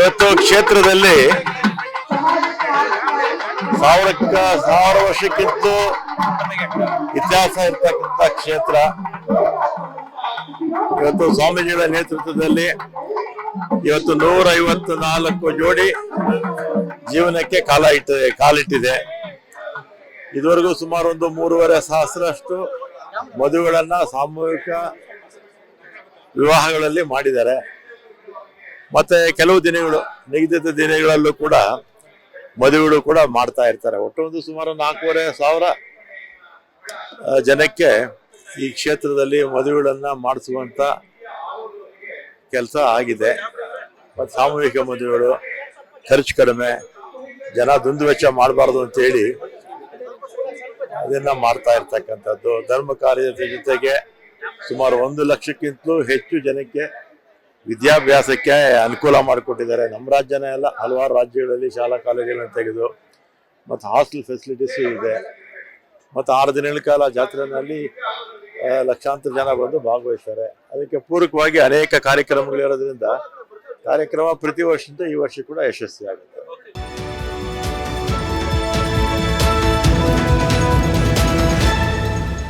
ಇವತ್ತು ಕ್ಷೇತ್ರದಲ್ಲಿ ಸಾವಿರಕ್ಕ ಸಾವಿರ ವರ್ಷಕ್ಕಿಂತ ಇತಿಹಾಸ ಇರ್ತಕ್ಕಂಥ ಕ್ಷೇತ್ರ. ಇವತ್ತು ಸ್ವಾಮೀಜಿಗಳ ನೇತೃತ್ವದಲ್ಲಿ ಇವತ್ತು ನೂರ ಐವತ್ತು ನಾಲ್ಕು ಜೋಡಿ ಜೀವನಕ್ಕೆ ಕಾಲ ಇಟ್ಟಿದೆ ಕಾಲಿಟ್ಟಿದೆ. ಇದುವರೆಗೂ ಸುಮಾರು ಒಂದು ಮೂರುವರೆ ಸಹಸ್ರಷ್ಟು ಮದುವೆಗಳನ್ನ ಸಾಮೂಹಿಕ ವಿವಾಹಗಳಲ್ಲಿ ಮಾಡಿದ್ದಾರೆ. ಮತ್ತೆ ಕೆಲವು ದಿನಗಳು, ನಿಗದಿತ ದಿನಗಳಲ್ಲೂ ಕೂಡ ಮದುವೆಗಳು ಕೂಡ ಮಾಡ್ತಾ ಇರ್ತಾರೆ. ಒಟ್ಟು ಒಂದು ಸುಮಾರು ನಾಲ್ಕೂವರೆ ಸಾವಿರ ಜನಕ್ಕೆ ಈ ಕ್ಷೇತ್ರದಲ್ಲಿ ಮದುವೆಗಳನ್ನ ಮಾಡಿಸುವಂತ ಕೆಲಸ ಆಗಿದೆ. ಮತ್ತು ಸಾಮೂಹಿಕ ಮದುವೆಗಳು, ಖರ್ಚು ಕಡಿಮೆ, ಜನ ದುಂದು ವೆಚ್ಚ ಮಾಡಬಾರ್ದು ಅಂತೇಳಿ ಅದನ್ನ ಮಾಡ್ತಾ ಇರ್ತಕ್ಕಂಥದ್ದು. ಧರ್ಮ ಕಾರ್ಯದ ಜೊತೆಗೆ ಸುಮಾರು ಒಂದು ಲಕ್ಷಕ್ಕಿಂತಲೂ ಹೆಚ್ಚು ಜನಕ್ಕೆ ವಿದ್ಯಾಭ್ಯಾಸಕ್ಕೆ ಅನುಕೂಲ ಮಾಡಿಕೊಟ್ಟಿದ್ದಾರೆ. ನಮ್ಮ ರಾಜ್ಯನೇ ಅಲ್ಲ, ಹಲವಾರು ರಾಜ್ಯಗಳಲ್ಲಿ ಶಾಲಾ ಕಾಲೇಜುಗಳನ್ನು ತೆಗೆದು, ಮತ್ತು ಹಾಸ್ಟೆಲ್ ಫೆಸಿಲಿಟೀಸು ಇದೆ. ಮತ್ತು ಆರು ದಿನಗಳ ಕಾಲ ಜಾತ್ರೆಯಲ್ಲಿ ಲಕ್ಷಾಂತರ ಜನ ಬಂದು ಭಾಗವಹಿಸ್ತಾರೆ. ಅದಕ್ಕೆ ಪೂರಕವಾಗಿ ಅನೇಕ ಕಾರ್ಯಕ್ರಮಗಳಿರೋದ್ರಿಂದ ಕಾರ್ಯಕ್ರಮ ಪ್ರತಿ ವರ್ಷದಿಂದ ಈ ವರ್ಷ ಕೂಡ ಯಶಸ್ವಿ ಆಗುತ್ತೆ